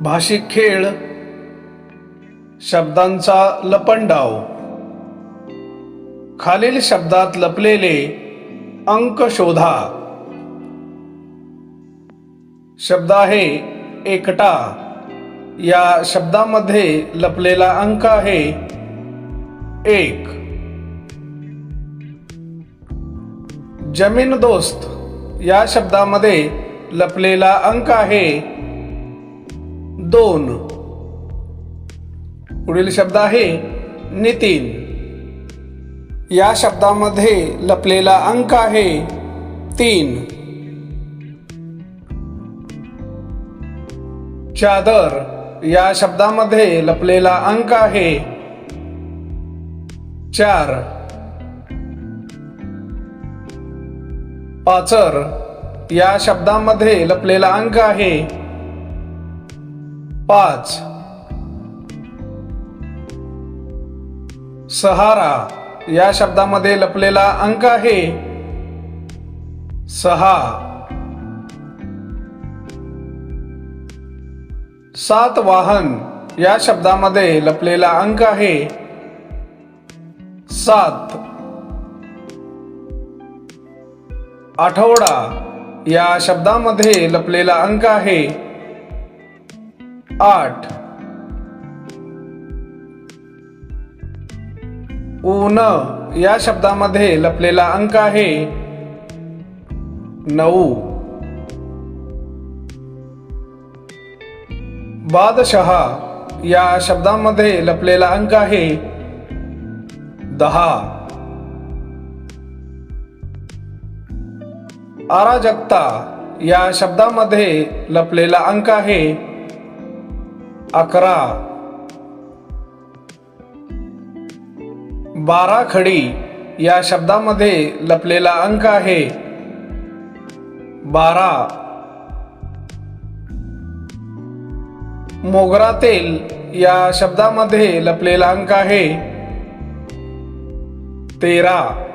भाषिक खेळ शब्दांचा लपंडाव. खालील शब्दात लपलेले अंक शोधा. शब्द आहे एकटा. या शब्दामध्ये लपलेला अंक आहे एक. जमीन दोस्त या शब्दामध्ये लपलेला अंक आहे दोन. पुढील शब्द आहे नितीन. या शब्दामध्ये लपलेला अंक आहे तीन. चादर या शब्दामध्ये लपलेला अंक आहे चार. पाचर या शब्दामध्ये लपलेला अंक आहे पाच. सहारा या शब्दामध्ये लपलेला अंक आहे सहा. सात वाहन या शब्दामध्ये लपलेला अंक आहे सात. आठवडा या शब्दामध्ये लपलेला अंक आहे आठ. ऊन या शब्दामध्ये लपलेला अंक आहे नऊ. बादशहा या शब्दामध्ये लपलेला अंक आहे दहा. अराजकता या शब्दामध्ये लपलेला अंक आहे अकरा. बारा खडी या शब्दामध्ये लपलेला अंक आहे बारा. मोगरा तेल या शब्दामध्ये लपलेला अंक आहे तेरा.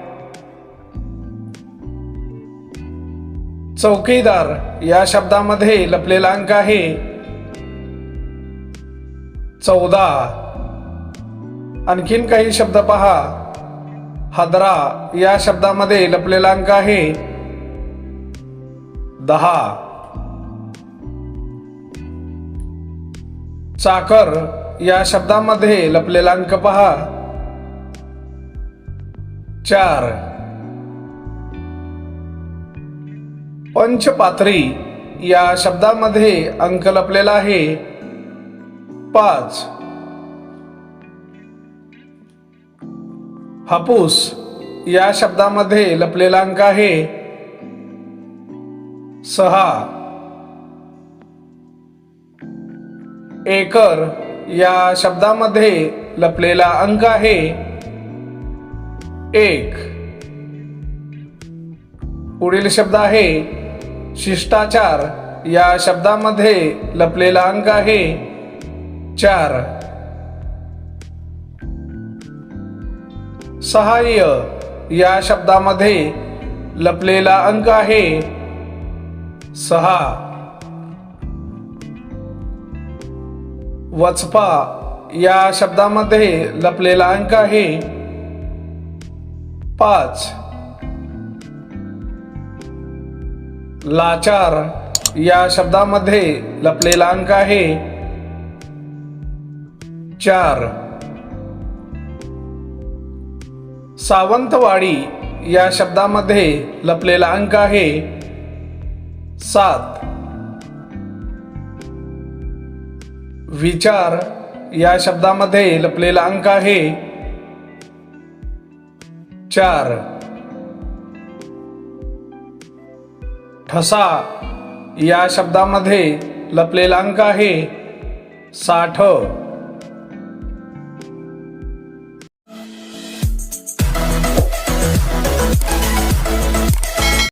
चौकीदार या शब्दामध्ये लपलेला अंक आहे चौदा. आणखीन काही शब्द पहा. हादरा या शब्दामध्ये लपलेला अंक आहे दहा. चाकर या शब्दामध्ये लपलेला अंक पहा. चार. पंचपात्री या शब्दामध्ये अंक लपलेला आहे. पाच. हापूस या शब्दामध्ये लपलेला अंक आहे. सहा. एकर या शब्दामध्ये लपलेला अंक आहे. एक. पुढील शब्द आहे. शिष्टाचार या शब्दामध्ये लपलेला अंक आहे चार. सहाय्य या शब्दामध्ये लपलेला अंक आहे सहा. वचपा या शब्दामध्ये लपलेला अंक आहे पाच. लाचार या शब्दामध्ये लपलेला अंक आहे चार. सावंतवाडी या शब्दामध्ये लपलेला अंक आहे सात. विचार या शब्दामध्ये लपलेला अंक आहे चार. ठसा. या शब्दामध्ये लपलेला अंक आहे साठ.